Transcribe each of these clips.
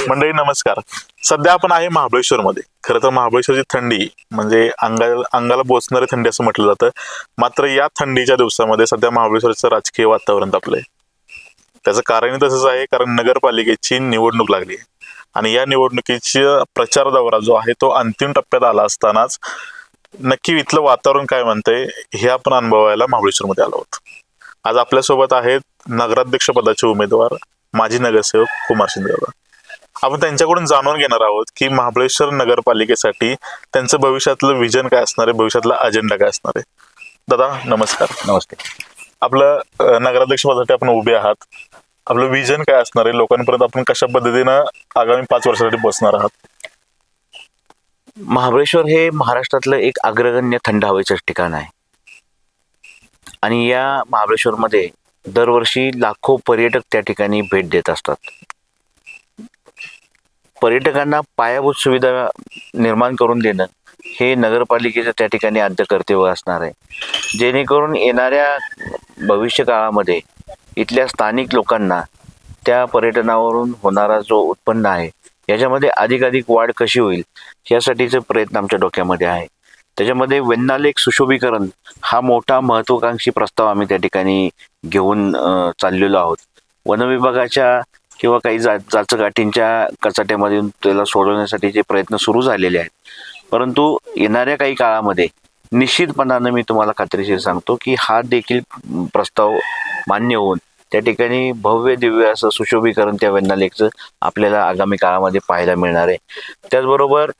मंडळी नमस्कार. सध्या आपण आहे महाबळेश्वर मध्ये खरं तर महाबळेश्वरची थंडी म्हणजे अंगाला अंगाला बोचणारी थंडी असं म्हटलं जातं. मात्र या थंडीच्या दिवसामध्ये सध्या महाबळेश्वरचं राजकीय वातावरण तापलंय. त्याचं कारणही तसंच आहे कारण नगरपालिकेची निवडणूक लागली आहे. आणि या निवडणुकीचा प्रचार दौरा जो आहे तो अंतिम टप्प्यात आला असतानाच नक्की इथलं वातावरण काय म्हणतंय हे आपण अनुभवायला महाबळेश्वरमध्ये आलो आहोत. आज आपल्यासोबत आहेत नगराध्यक्ष पदाचे उमेदवार माजी नगरसेवक कुमार शिंदेगाव आपण त्यांच्याकडून जाणून घेणार आहोत की महाबळेश्वर नगरपालिकेसाठी त्यांचं भविष्यातलं विजन काय असणार आहे? भविष्यातला अजेंडा काय असणार आहे? दादा नमस्कार. नमस्ते. आपलं नगराध्यक्ष पदासाठी आपण उभे आहात. आपलं विजन काय असणार आहे? लोकांपर्यंत आपण कशा पद्धतीनं आगामी पाच वर्षासाठी पोहोचणार आहात? महाबळेश्वर हे महाराष्ट्रातलं एक अग्रगण्य थंड हवेचं ठिकाण आहे. आणि या महाबळेश्वरमध्ये दरवर्षी लाखो पर्यटक त्या ठिकाणी भेट देत असतात. पर्यटकांना पायाभूत सुविधा निर्माण करून देणं हे नगरपालिकेचं त्या ठिकाणी आद्य कर्तव्य असणार आहे. जेणेकरून येणाऱ्या भविष्य काळामध्ये इथल्या स्थानिक लोकांना त्या पर्यटनावरून होणारा जो उत्पन्न आहे याच्यामध्ये अधिकाधिक वाढ कशी होईल यासाठीचे प्रयत्न आमच्या डोक्यामध्ये आहे. त्याच्यामध्ये वेन्नालेक सुशोभीकरण हा मोठा महत्त्वाकांक्षी प्रस्ताव आम्ही त्या ठिकाणी घेऊन चाललेलो आहोत. वनविभागाच्या किंवा काही जा जाचगाठींच्या कचाट्यामधून त्याला सोडवण्यासाठीचे प्रयत्न सुरू झालेले आहेत. परंतु येणाऱ्या काही काळामध्ये निश्चितपणानं मी तुम्हाला खात्रीशीर सांगतो की हा देखील प्रस्ताव मान्य होऊन त्या ठिकाणी भव्य दिव्य असं सुशोभीकरण त्या वेन्नालेकचं आपल्याला आगामी काळामध्ये पाहायला मिळणार आहे. त्याचबरोबर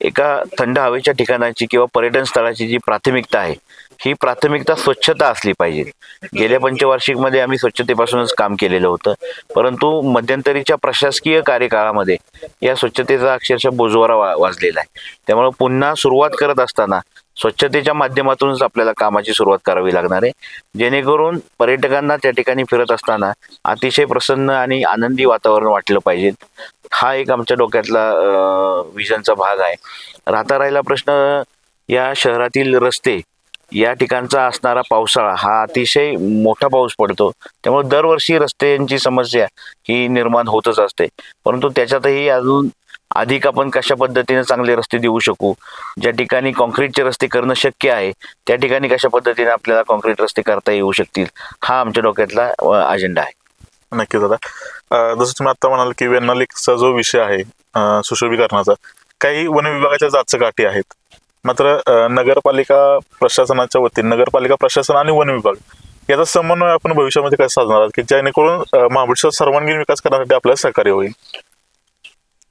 एका थंड हवेच्या ठिकाणाची किंवा पर्यटन स्थळाची जी प्राथमिकता आहे ही प्राथमिकता स्वच्छता असली पाहिजे. गेल्या पंचवार्षिकमध्ये आम्ही स्वच्छतेपासूनच काम केलेलं होतं. परंतु मध्यंतरीच्या प्रशासकीय कार्यकाळामध्ये या स्वच्छतेचा अक्षरशः बोजवारा वा वाजलेला आहे. त्यामुळे पुन्हा सुरुवात करत असताना स्वच्छतेच्या माध्यमातूनच आपल्याला कामाची सुरुवात करावी लागणार आहे. जेणेकरून पर्यटकांना त्या ठिकाणी फिरत असताना अतिशय प्रसन्न आणि आनंदी वातावरण वाटलं पाहिजे. हा एक आमच्या डोक्यातला विजनचा भाग आहे. राहता राहिला प्रश्न या शहरातील रस्ते या ठिकाणचा असणारा पावसाळा हा अतिशय मोठा पाऊस पडतो. त्यामुळे दरवर्षी रस्त्यांची समस्या ही निर्माण होतच असते. परंतु त्याच्यातही अजून अधिक आपण कशा पद्धतीने चांगले रस्ते देऊ शकू? ज्या ठिकाणी कॉन्क्रीटचे रस्ते करणं शक्य आहे त्या ठिकाणी कशा पद्धतीने आपल्याला कॉन्क्रीट रस्ते करता येऊ शकतील? हा आमच्या डोक्यातला अजेंडा आहे. नक्की दादा. जसं तुम्ही आता म्हणाल की वेन्नालिकचा जो विषय आहे सुशोभीकरणाचा काही वन विभागाच्या जाच गाठी आहेत. मात्र नगरपालिका प्रशासनाच्या वतीने नगरपालिका प्रशासन आणि वन विभाग याचा समन्वय आपण भविष्यामध्ये काय साधणार आहात? की जेणेकरून महाबळेश्वर सर्वांगीण विकास करण्यासाठी आपल्याला सहकार्य होईल?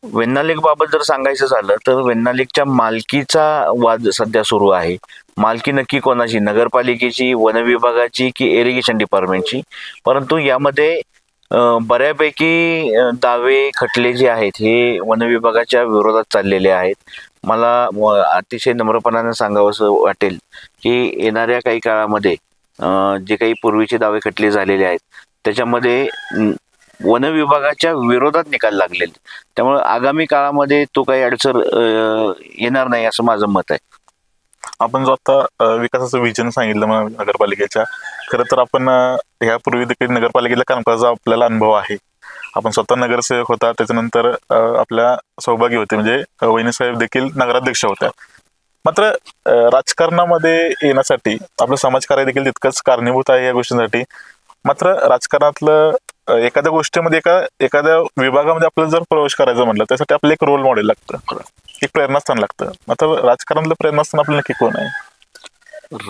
वेन्नालिक बाबत जर सांगायचं झालं तर वेन्नालिकच्या मालकीचा वाद सध्या सुरू आहे. मालकी नक्की कोणाची? नगरपालिकेची वन विभागाची की इरिगेशन डिपार्टमेंटची? परंतु यामध्ये बऱ्यापैकी दावे खटले जे आहेत हे वन विभागाच्या विरोधात चाललेले आहेत. मला अतिशय नम्रपणाने सांगावंसं वाटेल की येणाऱ्या काही काळामध्ये जे काही पूर्वीचे दावे खटले झालेले आहेत त्याच्यामध्ये वन विभागाच्या विरोधात निकाल लागलेले त्यामुळे आगामी काळामध्ये तो काही अडचण येणार नाही असं माझं मत आहे. आपण जो आता विकासाचं विजन सांगितलं नगरपालिकेच्या खरं तर आपण ह्यापूर्वी देखील नगरपालिकेच्या कामकाजाचा आपल्याला अनुभव आहे. आपण स्वतः नगरसेवक होता त्याच्यानंतर आपल्या सौभागी होते. म्हणजे वहिनीसाहेब देखील नगराध्यक्ष होत्या. मात्र राजकारणामध्ये येण्यासाठी आपलं समाजकार्य देखील तितकंच कारणीभूत आहे या गोष्टींसाठी. मात्र राजकारणातलं एखाद्या गोष्टीमध्ये एका एखाद्या विभागामध्ये आपल्याला जर प्रवेश करायचा म्हटलं त्यासाठी आपलं एक रोल मॉडेल लागतं. एक प्रेरणास्थान लागतं. मात्र राजकारणातलं प्रेरणास्थान आपलं नक्की कोण आहे?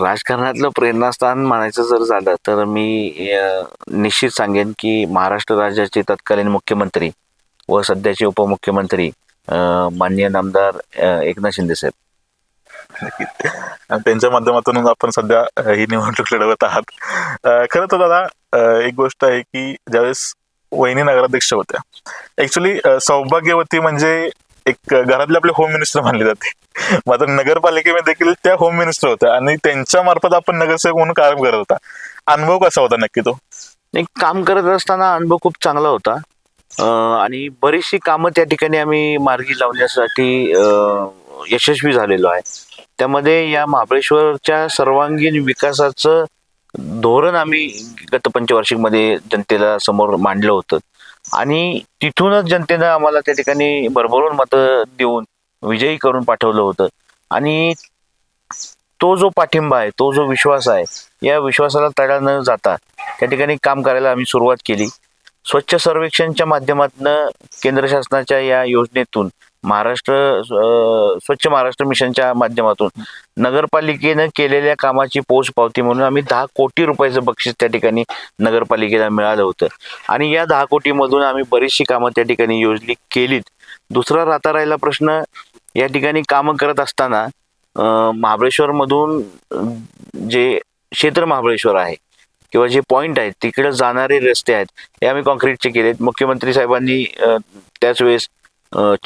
राजकारणातलं प्रेरणास्थान म्हणायचं जर झालं तर मी निश्चित सांगेन की महाराष्ट्र राज्याचे तत्कालीन मुख्यमंत्री व सध्याचे उपमुख्यमंत्री माननीय नामदार एकनाथ शिंदे साहेब. त्यांच्या माध्यमातून आपण सध्या ही निवडणूक लढवत आहात. खरं तर दादा एक गोष्ट आहे की ज्यावेळेस वहिनी नगराध्यक्ष होत्या ऍक्च्युली सौभाग्यवती म्हणजे एक घरातले आपले होम मिनिस्टर मानले जाते. मात्र नगरपालिकेमध्ये देखील त्या होम मिनिस्टर होत्या आणि त्यांच्या मार्फत आपण नगरसेवक म्हणून काम करत होता. अनुभव कसा होता नक्की तो? एक काम करत असताना अनुभव खूप चांगला होता. आणि बरीचशी कामं त्या ठिकाणी आम्ही मार्गी लावण्यासाठी यशस्वी झालेलो आहे. त्यामध्ये या महाबळेश्वरच्या सर्वांगीण विकासाचं धोरण आम्ही गत पंचवार्षिकमध्ये जनतेला समोर मांडलं होतं. आणि तिथूनच जनतेनं आम्हाला त्या ठिकाणी भरभरून मतं देऊन विजयी करून पाठवलं होतं. आणि तो जो पाठिंबा आहे तो जो विश्वास आहे या विश्वासाला तडा न जाता त्या ठिकाणी काम करायला आम्ही सुरुवात केली. स्वच्छ सर्वेक्षणच्या माध्यमातून केंद्र शासनाच्या या योजनेतून महाराष्ट्र स्वच्छ महाराष्ट्र मिशनच्या माध्यमातून नगरपालिकेनं केलेल्या कामाची पोचपावती म्हणून आम्ही दहा कोटी रुपयाचं बक्षीस त्या ठिकाणी नगरपालिकेला मिळालं होतं. आणि या दहा कोटीमधून आम्ही बरीचशी कामं त्या ठिकाणी योजली केलीत. दुसरा राहता राहिला प्रश्न या ठिकाणी कामं करत असताना महाबळेश्वरमधून जे क्षेत्र महाबळेश्वर आहे किंवा जे पॉईंट आहेत तिकडे जाणारे रस्ते आहेत हे आम्ही कॉन्क्रीटचे केलेत. मुख्यमंत्री साहेबांनी त्याच वेळेस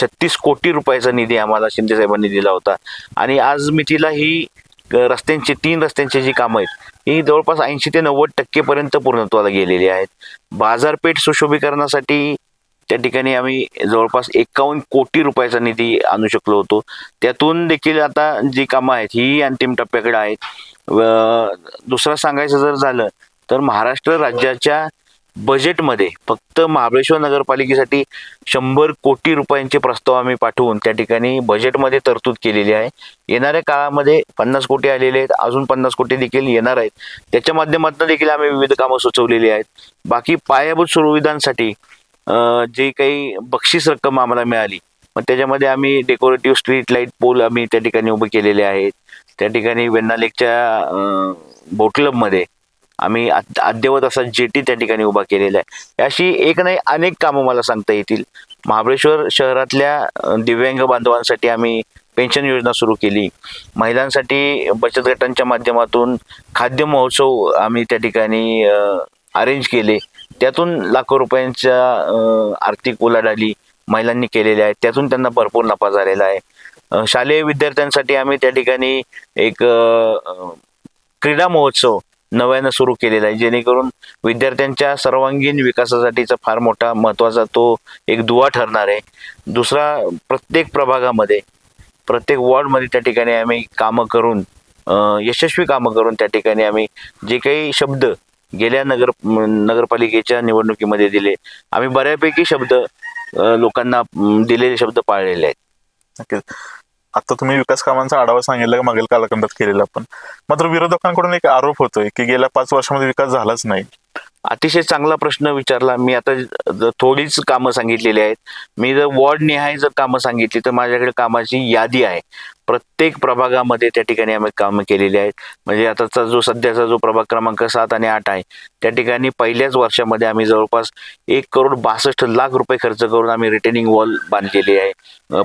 छत्तीस कोटी रुपयाचा निधी आम्हाला शिंदेसाहेबांनी दिला होता. आणि आज मितीला ही रस्त्यांची तीन रस्त्यांची जी कामं आहेत ही जवळपास ऐंशी ते नव्वद टक्केपर्यंत पूर्णत्वाला गेलेली आहेत. बाजारपेठ सुशोभीकरणासाठी त्या ठिकाणी आम्ही जवळपास एकावन्न कोटी रुपयाचा निधी आणू शकलो होतो. त्यातून देखील आता जी कामं आहेत ही अंतिम टप्प्याकडे आहेत. दुसरं सांगायचं जर झालं तर महाराष्ट्र राज्याच्या बजेटमध्ये फक्त महाबळेश्वर नगरपालिकेसाठी शंभर कोटी रुपयांचे प्रस्ताव आम्ही पाठवून त्या ठिकाणी बजेटमध्ये तरतूद केलेली आहे. येणाऱ्या काळामध्ये पन्नास कोटी आलेले आहेत अजून पन्नास कोटी देखील येणार आहेत. त्याच्या माध्यमातून देखील आम्ही विविध कामं सुचवलेली आहेत. बाकी पायाभूत सुविधांसाठी जे काही बक्षीस रक्कम आम्हाला मिळाली मग त्याच्यामध्ये आम्ही डेकोरेटिव्ह स्ट्रीट लाइट पोल आम्ही त्या ठिकाणी उभे केलेले आहेत. त्या ठिकाणी वेन्नालेकच्या बोट क्लबमध्ये आम्ही अद्यवत असा जेटी त्या ठिकाणी उभा केलेला आहे. अशी एक नाही अनेक कामं मला सांगता येतील. महाबळेश्वर शहरातल्या दिव्यांग बांधवांसाठी आम्ही पेन्शन योजना सुरू केली. महिलांसाठी बचत गटांच्या माध्यमातून खाद्य महोत्सव आम्ही त्या ठिकाणी अरेंज केले. त्यातून लाखो रुपयांच्या आर्थिक उलाढाली महिलांनी केलेल्या आहेत. त्यातून त्यांना भरपूर नफा झालेला आहे. शालेय विद्यार्थ्यांसाठी आम्ही त्या ठिकाणी एक क्रीडा महोत्सव नव्यानं सुरू केलेला आहे. जेणेकरून विद्यार्थ्यांच्या सर्वांगीण विकासासाठीचा फार मोठा महत्त्वाचा तो एक दुवा ठरणार आहे. दुसरा प्रत्येक प्रभागामध्ये प्रत्येक वॉर्डमध्ये त्या ठिकाणी आम्ही कामं करून यशस्वी कामं करून त्या ठिकाणी आम्ही जे काही शब्द गेल्या नगर नगरपालिकेच्या निवडणुकीमध्ये दिले आम्ही बऱ्यापैकी शब्द लोकांना दिलेले शब्द पाळलेले आहेत. आता तुम्ही विकास कामांचा आढावा सांगितला मागील कालखंडात केलेला पण. मात्र विरोधकांकडून एक आरोप होतोय की गेल्या पाच वर्षामध्ये विकास झालाच नाही. अतिशय चांगला प्रश्न विचारला. मी आता थोडीच कामं सांगितलेली आहेत. मी जर वॉर्ड निहाय जर कामं सांगितली तर माझ्याकडे कामाची यादी आहे. प्रत्येक प्रभागामध्ये त्या ठिकाणी आम्ही कामं केलेली आहेत. म्हणजे आताचा जो सध्याचा जो प्रभाग क्रमांक सात आणि आठ आहे त्या ठिकाणी पहिल्याच वर्षामध्ये आम्ही जवळपास एक करोड बासष्ट लाख रुपये खर्च करून आम्ही रिटेनिंग वॉल बांधलेली आहे.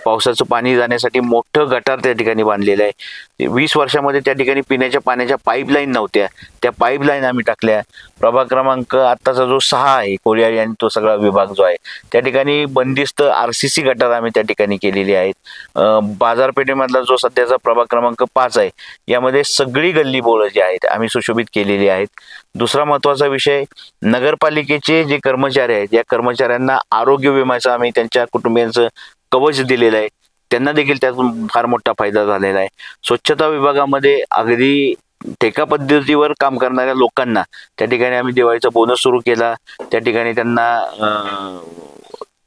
पावसाचं पाणी जाण्यासाठी मोठं गटार त्या ठिकाणी बांधलेलं आहे. वीस वर्षामध्ये त्या ठिकाणी पिण्याच्या पाण्याच्या पाईपलाईन नव्हत्या. त्या पाईपलाईन आम्ही टाकल्या. प्रभाग क्रमांक आत्ताचा जो सहा आहे कोळियारी आणि तो सगळा विभाग जो आहे त्या ठिकाणी बंदिस्त आर सी सी गटार आम्ही त्या ठिकाणी केलेली आहेत. बाजारपेठेमधला जो जो सध्याचा प्रभाग क्रमांक पाच आहे यामध्ये सगळी गल्ली बोळं जी आहेत आम्ही सुशोभित केलेली आहेत. दुसरा महत्त्वाचा विषय नगरपालिकेचे जे कर्मचारी आहेत या कर्मचाऱ्यांना आरोग्य विम्याचा आम्ही त्यांच्या कुटुंबियांचं कवच दिलेलं आहे. त्यांना देखील त्यातून फार मोठा फायदा झालेला आहे. स्वच्छता विभागामध्ये अगदी ठेका पद्धतीवर काम करणाऱ्या लोकांना त्या ठिकाणी आम्ही दिवाळीचा बोनस सुरू केला. त्या ठिकाणी त्यांना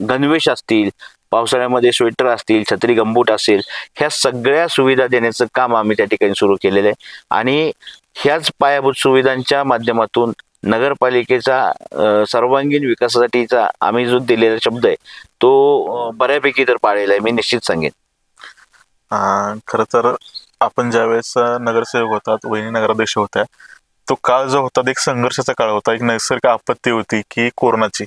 गणवेश असतील पावसाळ्यामध्ये स्वेटर असतील छत्री गंबूट असेल ह्या सगळ्या सुविधा देण्याचं काम आम्ही त्या ठिकाणी सुरू केलेलं आहे. आणि ह्याच पायाभूत सुविधांच्या माध्यमातून नगरपालिकेचा सर्वांगीण विकासासाठीचा आम्ही जो दिलेला शब्द आहे तो बऱ्यापैकी तर पाळलेला आहे. मी निश्चित सांगेन. खर खरं तर आपण ज्यावेळेस नगरसेवक होतात वहिनी नगराध्यक्ष होत्या तो काळ जो होता तो एक संघर्षाचा काळ होता. एक नैसर्गिक आपत्ती होती की कोरोनाची.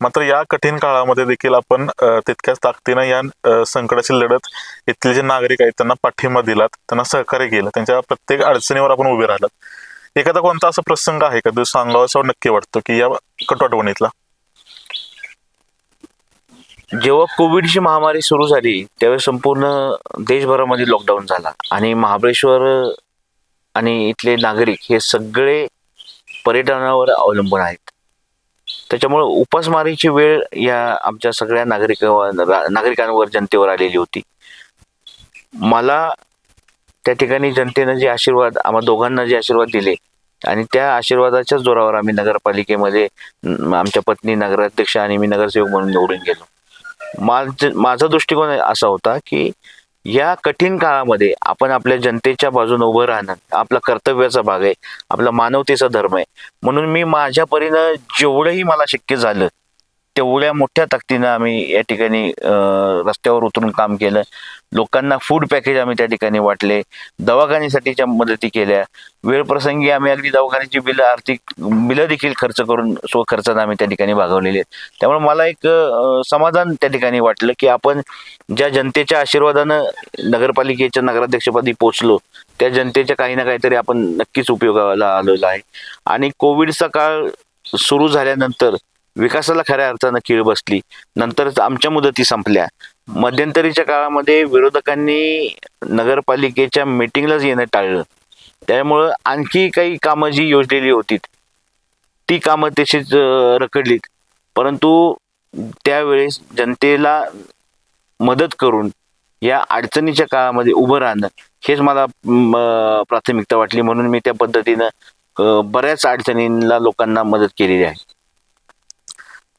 मात्र या कठीण काळामध्ये देखील आपण तितक्याच ताकदीनं या संकटाशी संकटाची लढत इथले जे नागरिक आहेत त्यांना पाठिंबा दिलात त्यांना सहकार्य केलं त्यांच्या प्रत्येक अडचणीवर आपण उभे राहिलात. एखादा कोणता असा प्रसंग आहे का जो सांगावा असं नक्की वाटतो की या कटवाटवणीतला जेव्हा कोविडची महामारी सुरू झाली त्यावेळेस संपूर्ण देशभरामध्ये लॉकडाऊन झाला आणि महाबळेश्वर आणि इथले नागरिक हे सगळे पर्यटनावर अवलंबून आहेत. त्याच्यामुळे उपासमारीची वेळ या आमच्या सगळ्या नागरिक नागरिकांवर जनतेवर आलेली होती. मला त्या ठिकाणी जनतेनं जे आशीर्वाद आम्हा दोघांना जे आशीर्वाद दिले आणि त्या आशीर्वादाच्याच जोरावर आम्ही नगरपालिकेमध्ये आमच्या पत्नी नगराध्यक्ष आणि मी नगरसेवक म्हणून निवडून गेलो. माझ माझा दृष्टिकोन असा होता की या कठीण काळामध्ये आपण आपल्या जनतेच्या बाजूने उभं राहणं आपला कर्तव्याचा भाग आहे आपला मानवतेचा धर्म आहे. म्हणून मी माझ्या परीनं जेवढंही मला शक्य झालं तेवढ्या मोठ्या ताकदीनं आम्ही या ठिकाणी रस्त्यावर उतरून काम केलं. लोकांना फूड पॅकेज आम्ही त्या ठिकाणी वाटले. दवाखान्यासाठीच्या मदती केल्या. वेळप्रसंगी आम्ही अगदी दवाखान्याची बिलं आर्थिक बिलं देखील खर्च करून स्वखर्चात आम्ही त्या ठिकाणी भागवलेली आहेत. त्यामुळे मला एक समाधान त्या ठिकाणी वाटलं की आपण ज्या जनतेच्या आशीर्वादानं नगरपालिकेच्या नगराध्यक्षपदी पोचलो त्या जनतेच्या काही ना काहीतरी आपण नक्कीच उपयोगाला आलेलो आहे. आणि कोविडचा काळ सुरू झाल्यानंतर विकासाला खऱ्या अर्थानं कीळ बसली. नंतर आमच्या मुदती संपल्या. मध्यंतरीच्या काळामध्ये विरोधकांनी नगरपालिकेच्या मिटिंगलाच येणं टाळलं. त्यामुळं आणखी काही कामं जी योजलेली होती ती कामं तशीच रखडलीत. परंतु त्यावेळेस जनतेला मदत करून या अडचणीच्या काळामध्ये उभं राहणं हेच मला प्राथमिकता वाटली. म्हणून मी त्या पद्धतीनं बऱ्याच अडचणींना लोकांना मदत केलेली आहे.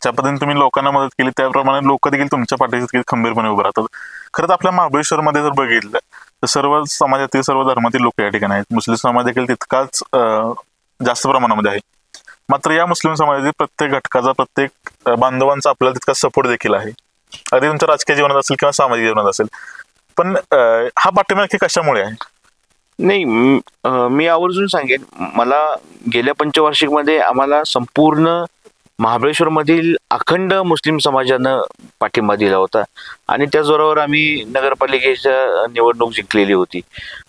ज्या पद्धतीने तुम्ही लोकांना मदत केली त्याप्रमाणे लोक देखील तुमच्या पाठीशी तितके खंबीरपणे उभे राहतात. खरंच आपल्या महाबळेश्वरमध्ये जर बघितलं तर सर्व समाजातील सर्व धर्मातील लोक या ठिकाणी आहेत. मुस्लिम समाज देखील तितकाच जास्त प्रमाणामध्ये आहे. मात्र या मुस्लिम समाजातील प्रत्येक घटकाचा प्रत्येक बांधवांचा आपल्याला तितका सपोर्ट देखील आहे. अगदी तुमच्या राजकीय जीवनात असेल किंवा सामाजिक जीवनात असेल. पण हा पाठिंबा नक्की कशामुळे आहे? नाही मी आवर्जून सांगेन. मला गेल्या पंचवार्षिकमध्ये आम्हाला संपूर्ण महाबळेश्वरमधील अखंड मुस्लिम समाजानं पाठिंबा दिला होता. आणि त्या जोरावर आम्ही नगरपालिकेच्या निवडणूक जिंकलेली होती.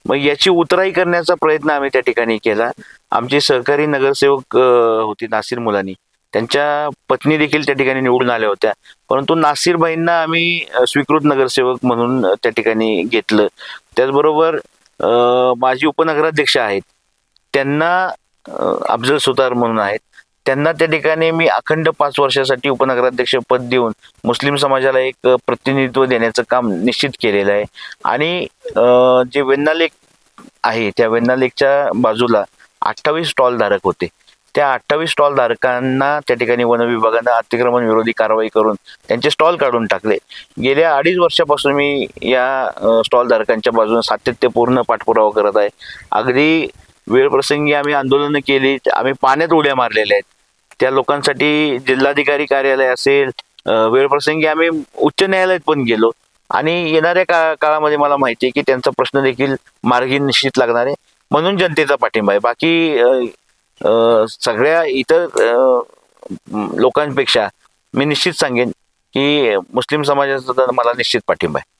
मग याची उतराई करण्याचा प्रयत्न आम्ही त्या ठिकाणी केला. आमचे सहकारी नगरसेवक होते नासिर मुलानी. त्यांच्या पत्नी देखील त्या ठिकाणी निवडून आल्या होत्या. परंतु नासिरबाईंना आम्ही स्वीकृत नगरसेवक म्हणून त्या ठिकाणी घेतलं. त्याचबरोबर माझी माजी उपनगराध्यक्ष आहेत. त्यांना अफजल सुतार म्हणून आहेत. त्यांना त्या ठिकाणी मी अखंड पाच वर्षासाठी उपनगराध्यक्ष पद देऊन मुस्लिम समाजाला एक प्रतिनिधित्व देण्याचं काम निश्चित केलेलं आहे. आणि जे वेन्नालेक आहे त्या वेन्नालेकच्या बाजूला अठ्ठावीस स्टॉल धारक होते. त्या अठ्ठावीस स्टॉल धारकांना त्या ठिकाणी वन विभागानं अतिक्रमण विरोधी कारवाई करून त्यांचे स्टॉल काढून टाकले. गेल्या अडीच वर्षापासून मी या स्टॉल धारकांच्या बाजूने सातत्यपूर्ण पाठपुरावा करत आहे. अगदी वेळ प्रसंगी आम्ही आंदोलनं केली आम्ही पाण्यात उड्या मारलेल्या आहेत. त्या लोकांसाठी जिल्हाधिकारी कार्यालय असेल वेळ प्रसंगी आम्ही उच्च न्यायालयात पण गेलो. आणि येणाऱ्या का काळामध्ये मला माहिती आहे की त्यांचा प्रश्न देखील मार्गी निश्चित लागणार आहे. म्हणून जनतेचा पाठिंबा आहे. बाकी सगळ्या इतर लोकांपेक्षा मी निश्चित सांगेन की मुस्लिम समाजाचा मला निश्चित पाठिंबा आहे.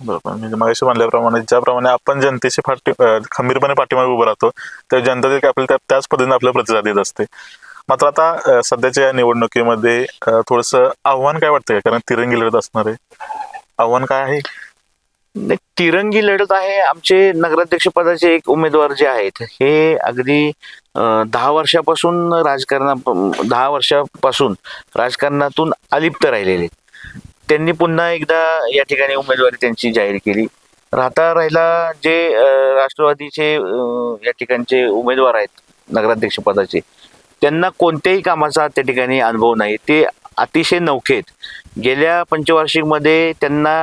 बरोबर. म्हणजे मगाशी म्हणल्याप्रमाणे ज्याप्रमाणे आपण जनतेचे पाठी खंबीरपणे पाठीमागे उभं राहतो तर जनता देखील आपल्याला त्याच पद्धतीने आपल्याला प्रतिसाद देत असते. मात्र आता सध्याच्या या निवडणुकीमध्ये थोडस थोडंसं आव्हान काय वाटतंय? कारण तिरंगी लढत असणार आहे. आव्हान काय आहे? नाही, तिरंगी लढत आहे. आमचे नगराध्यक्ष पदाचे एक उमेदवार जे आहेत हे अगदी दहा वर्षापासून राजकारणा दहा वर्षापासून राजकारणातून अलिप्त राहिलेले. त्यांनी पुन्हा एकदा या ठिकाणी उमेदवारी त्यांची जाहीर केली. राहता राहिला जे राष्ट्रवादीचे या ठिकाणचे उमेदवार आहेत नगराध्यक्ष पदाचे त्यांना कोणत्याही कामाचा त्या ठिकाणी अनुभव नाही. ते अतिशय नौखेत. गेल्या पंचवार्षिकमध्ये त्यांना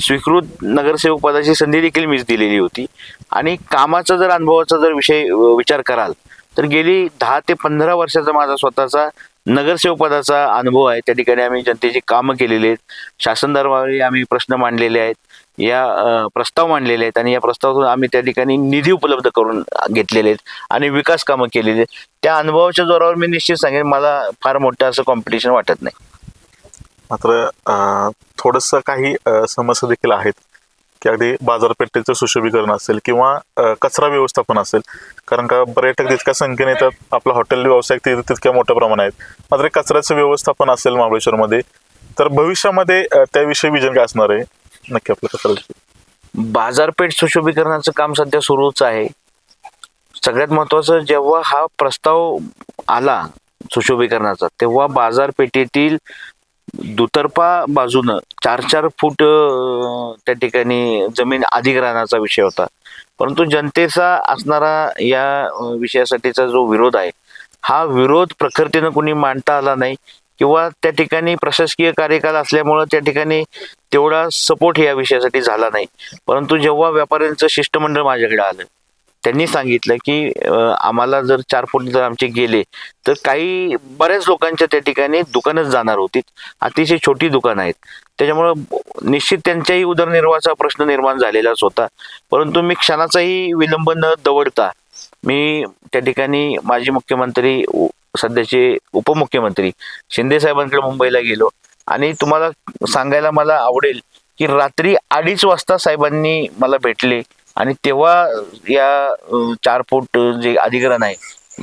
स्वीकृत नगरसेवक पदाची संधी देखील मीच दिलेली होती. आणि कामाचा जर अनुभवाचा जर विषय विचार कराल तर गेली दहा ते पंधरा वर्षाचा माझा स्वतःचा नगरसेवक पदाचा अनुभव आहे. त्या ठिकाणी आम्ही जनतेची कामं केलेली आहेत. शासन दरबारी आम्ही प्रश्न मांडलेले आहेत. या प्रस्ताव मांडलेले आहेत आणि या प्रस्तावातून आम्ही त्या ठिकाणी निधी उपलब्ध करून घेतलेले आहेत आणि विकास कामं केलेली आहेत. त्या अनुभवाच्या जोरावर मी निश्चित सांगेन मला फार मोठं असं कॉम्पिटिशन वाटत नाही. मात्र थोडंसं काही समस्या देखील आहेत. की अगदी बाजारपेठेचं सुशोभीकरण असेल किंवा कचरा व्यवस्थापन असेल. कारण का पर्यटक जितक्या संख्येने येतात आपला हॉटेल व्यावसायिक तिथे तितक्या मोठ्या प्रमाणात आहेत. मात्र कचऱ्याचं व्यवस्थापन असेल महाबळेश्वरमध्ये तर भविष्यामध्ये त्याविषयी विजन काय असणार आहे? नक्की आपल्या कचऱ्याविषयी. बाजारपेठ सुशोभीकरणाचं काम सध्या सुरूच आहे. सगळ्यात महत्वाचं जेव्हा हा प्रस्ताव आला सुशोभीकरणाचा तेव्हा बाजारपेठेतील दुतर्फा बाजूनं चार चार फूट त्या ठिकाणी जमीन अधिग्रहणाचा विषय होता. परंतु जनतेचा असणारा या विषयासाठीचा जो विरोध आहे हा विरोध प्रकृतीनं कुणी मांडता आला नाही किंवा त्या ठिकाणी प्रशासकीय कार्यकाल असल्यामुळं त्या ठिकाणी तेवढा सपोर्ट या विषयासाठी झाला नाही. परंतु जेव्हा व्यापाऱ्यांचं शिष्टमंडळ माझ्याकडे आलं त्यांनी सांगितलं की आम्हाला जर चार फूट जर आमचे गेले तर काही बऱ्याच लोकांच्या त्या ठिकाणी दुकानच जाणार होती. अतिशय छोटी दुकानं आहेत. त्याच्यामुळं निश्चित त्यांच्याही उदरनिर्वाहाचा प्रश्न निर्माण झालेलाच होता. परंतु मी क्षणाचाही विलंब न दवडता मी त्या ठिकाणी माजी मुख्यमंत्री सध्याचे उपमुख्यमंत्री शिंदे साहेबांकडे मुंबईला गेलो. आणि तुम्हाला सांगायला मला आवडेल की रात्री अडीच वाजता साहेबांनी मला भेटले. आणि तेव्हा या चार फूट जे अधिग्रहण आहे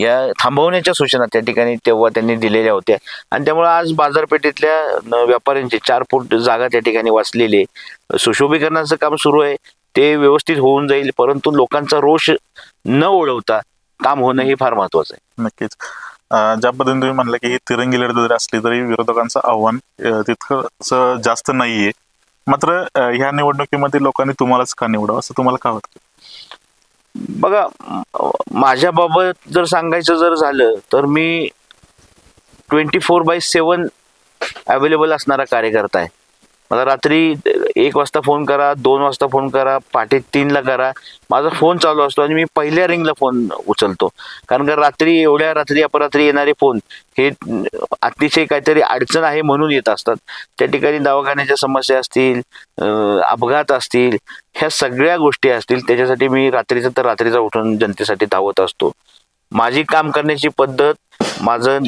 या थांबवण्याच्या सूचना त्या ठिकाणी तेव्हा त्यांनी दिलेल्या होत्या. आणि त्यामुळे आज बाजारपेठेतल्या व्यापाऱ्यांची व्यापाऱ्यांचे चार फूट जागा त्या ठिकाणी वाचलेली आहे. सुशोभीकरणाचं काम सुरू आहे. ते व्यवस्थित होऊन जाईल परंतु लोकांचा रोष न ओळवता काम होणं हे फार महत्वाचं आहे. नक्कीच. ज्या पद्धतीने तुम्ही म्हणलं की ही तिरंगी लढत जरी असली तरी विरोधकांचं आव्हान अं, जास्त जास्त नाहीये. मात्र ह्या निवडणुकीमध्ये लोकांनी तुम्हालाच का निवडावं? असं तुम्हाला का वाटतं? बघा माझ्या बाबत जर सांगायचं जर झालं तर मी twenty four by seven available असणारा कार्यकर्ता आहे. मला रात्री एक वाजता फोन करा दोन वाजता फोन करा पहाटे तीनला करा. माझा फोन चालू असतो आणि मी पहिल्या रिंगला फोन उचलतो. कारण का रात्री एवढ्या रात्री अपरात्री येणारे फोन हे अतिशय काहीतरी अडचण आहे म्हणून येत असतात. त्या ठिकाणी दवाखान्याच्या समस्या असतील अपघात असतील ह्या सगळ्या गोष्टी असतील त्याच्यासाठी मी रात्रीचं तर रात्रीचा उठून जनतेसाठी धावत असतो. माझी काम करण्याची पद्धत माझं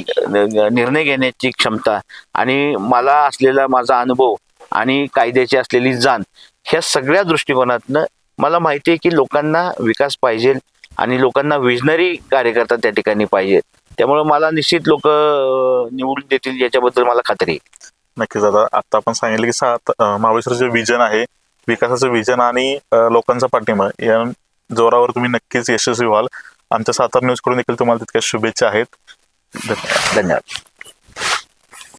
निर्णय घेण्याची क्षमता आणि मला असलेला माझा अनुभव आणि कायद्याची असलेली जाण ह्या सगळ्या दृष्टिकोनातनं मला माहिती आहे की लोकांना विकास पाहिजे आणि लोकांना विजनरी कार्यकर्ता त्या ठिकाणी पाहिजेत त्यामुळे मला निश्चित लोक निवडून देतील याच्याबद्दल मला खात्री आहे. नक्कीच आता आता आपण सांगितलं की सात महाबळेश्वरचं जे विजन आहे विकासाचं विजन आणि लोकांचा पाठिंबा या जोरावर तुम्ही नक्कीच यशस्वी व्हाल. आमच्या सातारा न्यूजकडून देखील तुम्हाला तितक्या शुभेच्छा आहेत. धन्यवाद. धन्यवाद.